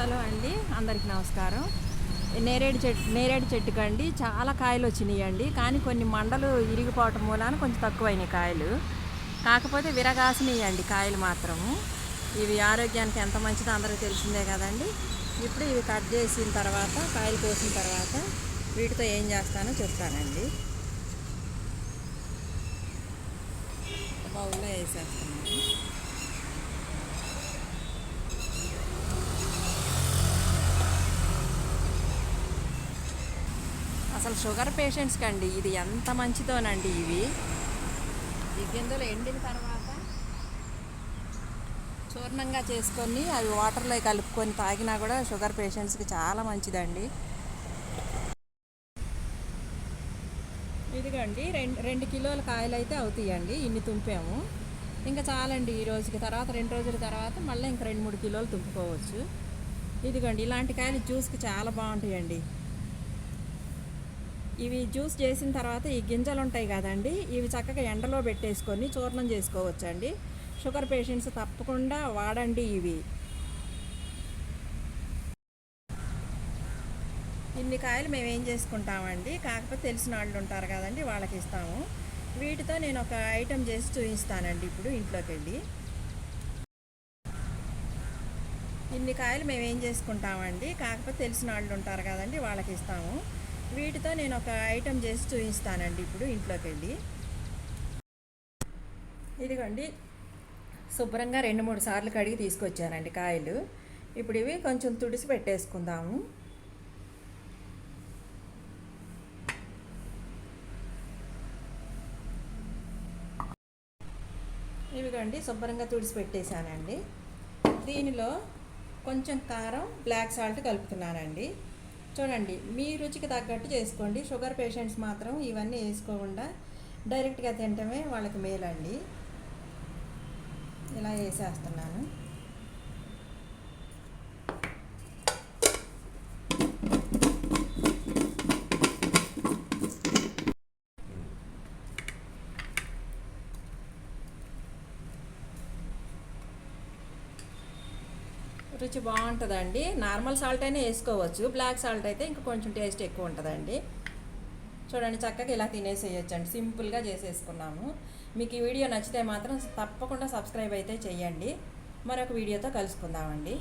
Hello అండి అందరికి నమస్కారం. నేరేడు చెట్టు నేరేడు చెట్టుకు అండి చాలా కాయలు వచ్చినాయి అండి కానీ కొన్ని మండలు ఇరిగిపోవటం మూలాన కొంచెం తక్కువైనాయి కాయలు. కాకపోతే విరగాసినాయి అండి కాయలు మాత్రము. ఇవి ఆరోగ్యానికి ఎంత మంచిదో అందరికీ తెలిసిందే కదండి. ఇప్పుడు ఇవి కట్ చేసిన తర్వాత కాయలు కోసిన తర్వాత వీటితో ఏం చేస్తానో చెప్తానండి బౌల్లో వేసేస్తాను అసలు షుగర్ పేషెంట్స్కి అండి ఇది ఎంత మంచిదోనండి ఇవి. ఈ గింజలు ఎండిన తర్వాత చూర్ణంగా చేసుకొని అవి వాటర్లో కలుపుకొని తాగినా కూడా షుగర్ పేషెంట్స్కి చాలా మంచిదండి. ఇదిగోండి రెండు రెండు కిలోల కాయలు అయితే అవుతాయండి ఇన్ని తుంపాము. ఇంకా చాలండి ఈ రోజుకి తర్వాత రెండు రోజుల తర్వాత మళ్ళీ ఇంకా రెండు మూడు కిలోలు తుంపుకోవచ్చు. ఇదిగోండి ఇలాంటి కాయలు జ్యూస్కి చాలా బాగుంటాయండి. ఇవి జ్యూస్ చేసిన తర్వాత ఈ గింజలు ఉంటాయి కదండి ఇవి చక్కగా ఎండలో పెట్టేసుకొని చూర్ణం చేసుకోవచ్చండి. షుగర్ పేషెంట్స్ తప్పకుండా వాడండి ఇవి. ఇన్ని కాయలు మేము ఏం చేసుకుంటామండి కాకపోతే తెలిసిన వాళ్ళు ఉంటారు కదండి వాళ్ళకి ఇస్తాము. వీటితో నేను ఒక ఐటెం చేసి చూపిస్తానండి ఇప్పుడు ఇంట్లోకి వెళ్ళి ఇన్ని కాయలు మేము ఏం చేసుకుంటామండి కాకపోతే తెలిసిన వాళ్ళు ఉంటారు కదండి వాళ్ళకి ఇస్తాము. వీటితో నేను ఒక ఐటెం చేసి చూపిస్తానండి ఇప్పుడు ఇంట్లోకి వెళ్ళి ఇదిగోండి. శుభ్రంగా రెండు మూడు సార్లు కడిగి తీసుకొచ్చానండి కాయలు. ఇప్పుడు ఇవి కొంచెం తుడిసి పెట్టేసుకుందాము. ఇవిగండి శుభ్రంగా తుడిసి పెట్టేశానండి. దీనిలో కొంచెం కారం బ్లాక్ సాల్ట్ కలుపుతున్నానండి. చూడండి మీ రుచికి తగ్గట్టు చేసుకోండి. షుగర్ పేషెంట్స్ మాత్రం ఇవన్నీ వేసుకోకుండా డైరెక్ట్గా తినటమే వాళ్ళకి మేలండి. ఇలా వేసేస్తున్నాను. రుచి బాగుంటుందండి. నార్మల్ సాల్ట్ అయినా వేసుకోవచ్చు. బ్లాక్ సాల్ట్ అయితే ఇంకా కొంచెం టేస్ట్ ఎక్కువ ఉంటుందండి. చూడండి చక్కగా ఇలా తినేసేయచ్చండి. సింపుల్గా చేసేసుకున్నాము. మీకు ఈ వీడియో నచ్చితే మాత్రం తప్పకుండా సబ్స్క్రైబ్ అయితే చేయండి. మరొక వీడియోతో కలుసుకుందామండి.